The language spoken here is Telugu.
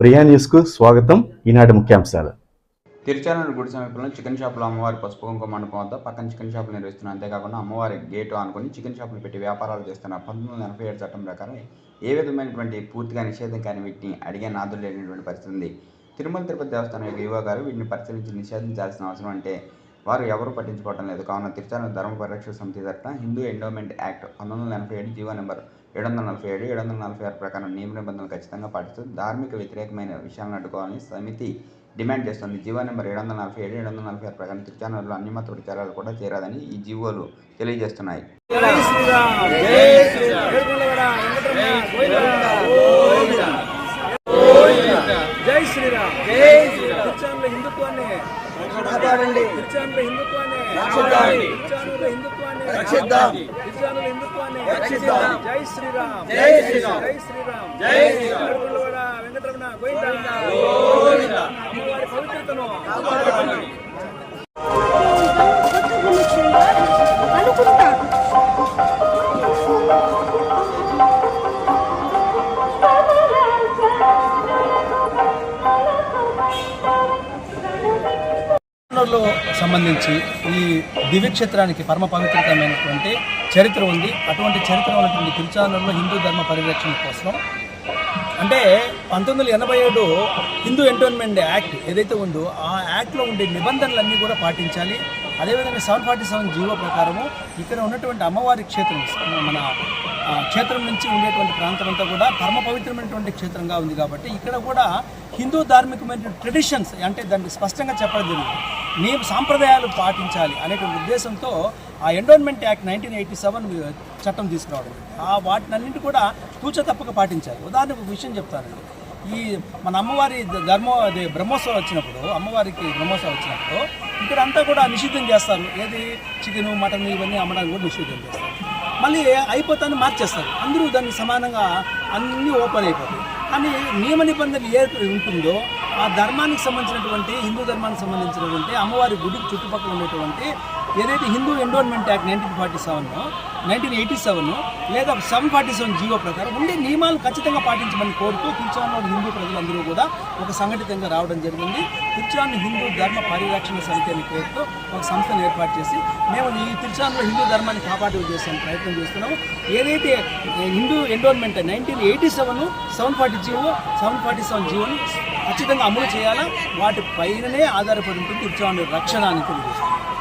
ప్రియా న్యూస్కు స్వాగతం. ఈనాటి ముఖ్యాంశాలు. తిరుచానూరు గుడి సమీపంలో చికెన్ షాపులో అమ్మవారి పసుపు కుంకుమ మండపం వద్ద పక్కన చికెన్ షాపులు నిర్వహిస్తున్న అంతేకాకుండా అమ్మవారి గేటు ఆనుకొని చికెన్ షాపులు పెట్టి వ్యాపారాలు చేస్తున్న పంతొమ్మిది వందల ఎనభై ఏడు చట్టం ప్రకారం ఏ విధమైనటువంటి పూర్తిగా నిషేధం కాని వీటిని అడిగే నాదులు లేనటువంటి పరిస్థితి ఉంది. తిరుమల తిరుపతి దేవస్థానం యొక్క యువ గారు వీటిని పరిశీలించి నిషేధించాల్సిన అవసరం అంటే వారు ఎవరు పట్టించుకోవడం లేదు. కావున తిరుచానూరు ధర్మ పరిరక్షణ సమితి తరఫున హిందూ ఎండోమెంట్ యాక్ట్ పంతొమ్మిది వందల ఎనభై ఏడు జీవో నెంబర్ ఏడు వందల నలభై ఏడు ఏడు వందల నలభై ఆరు ప్రకారం నియమ నిబంధనలు ఖచ్చితంగా పాటిస్తూ ధార్మిక వ్యతిరేకమైన విషయాలను అడ్డుకోవాలని సమితి డిమాండ్ చేస్తుంది. జీవో నెంబర్ ఏడు వందల నలభై ఏడు ఏడు వందల నలభై ఆరు ప్రకారం తిరుచానూరులో అన్ని మత విచారాలు కూడా చేరాదని ఈ జీవోలు తెలియజేస్తున్నాయి. జై శ్రీరామ్. జై శ్రీరామ్. హిందుత్వాన్ని కాపాడండి. రక్షిద్దాం. రక్షిద్దాం. జై శ్రీరామ్. జై శ్రీరామ్. జై శ్రీరామ్. జై శ్రీరామ్. ఏడుకొండలవాడ వెంకటరమణ గోవిందా. గోవిందా. అమ్మవారి పవిత్రతను కాపాడండి. అనుకుంటా. లో సంబంధించి ఈ దివ్యక్షేత్రానికి పరమ పవిత్రమైనటువంటి చరిత్ర ఉంది. అటువంటి చరిత్ర ఉన్నటువంటి తిరుచానూరులో హిందూ ధర్మ పరిరక్షణ కోసం అంటే పంతొమ్మిది వందల ఎనభై ఏడు హిందూ ఎంటోన్మెంట్ యాక్ట్ ఏదైతే ఉందో ఆ యాక్ట్లో ఉండే నిబంధనలన్నీ కూడా పాటించాలి. అదేవిధంగా సెవెన్ ఫార్టీ సెవెన్ జీవో ప్రకారము ఇక్కడ ఉన్నటువంటి అమ్మవారి క్షేత్రం మన క్షేత్రం నుంచి ఉండేటువంటి ప్రాంతం అంతా కూడా పరమ పవిత్రమైనటువంటి క్షేత్రంగా ఉంది కాబట్టి ఇక్కడ కూడా హిందూ ధార్మికమైన ట్రెడిషన్స్ అంటే దాన్ని స్పష్టంగా చెప్పడం జరిగింది మేము సాంప్రదాయాలు పాటించాలి అనేటువంటి ఉద్దేశంతో ఆ endowment act nineteen eighty seven చట్టం తీసుకురావడం. ఆ వాటినన్నింటి కూడా తూచ తప్పక పాటించాలి. ఉదాహరణకు ఒక విషయం చెప్తానండి. ఈ మన అమ్మవారి ధర్మ అదే బ్రహ్మోత్సవం వచ్చినప్పుడు అమ్మవారికి బ్రహ్మోత్సవం వచ్చినప్పుడు ఇక్కడ అంతా కూడా నిషిద్ధం చేస్తారు. ఏది? చికెన్ మటన్ ఇవన్నీ అమ్మడానికి కూడా నిషిద్ధం చేస్తారు. మళ్ళీ అయిపోతాన్ని మార్చేస్తారు. అందరూ దాన్ని సమానంగా అన్నీ ఓపెన్ అయిపోతాయి. కానీ నియమ నిబంధనలు ఏ ఉంటుందో ఆ ధర్మానికి సంబంధించినటువంటి హిందూ ధర్మానికి సంబంధించినటువంటి అమ్మవారి గుడికి చుట్టుపక్కల ఉండేటువంటి ఏదైతే Hindu endowment act nineteen forty seven nineteen eighty seven లేదా సెవెన్ ఫార్టీ సెవెన్ జీవో ప్రకారం ఉండే నియమాలు ఖచ్చితంగా పాటించమని కోరుతూ తిరుచానూరు హిందూ ప్రజలందరూ కూడా ఒక సంఘటితంగా రావడం జరిగింది. తిరుచానూరు హిందూ ధర్మ పరిరక్షణ సమితి అనే పేరుతో ఒక సంస్థను ఏర్పాటు చేసి మేము ఈ తిరుచానూరులో హిందూ ధర్మాన్ని కాపాడే చేసే ప్రయత్నం చేస్తున్నాము. ఏదైతే Hindu endowment nineteen eighty seven seven forty GO seven forty seven జీవోని ఖచ్చితంగా అమలు చేయాలా? వాటి పైననే ఆధారపడి ఉంటుంది. తిరుచానూరు రక్షణ అని తెలియజేస్తుంది.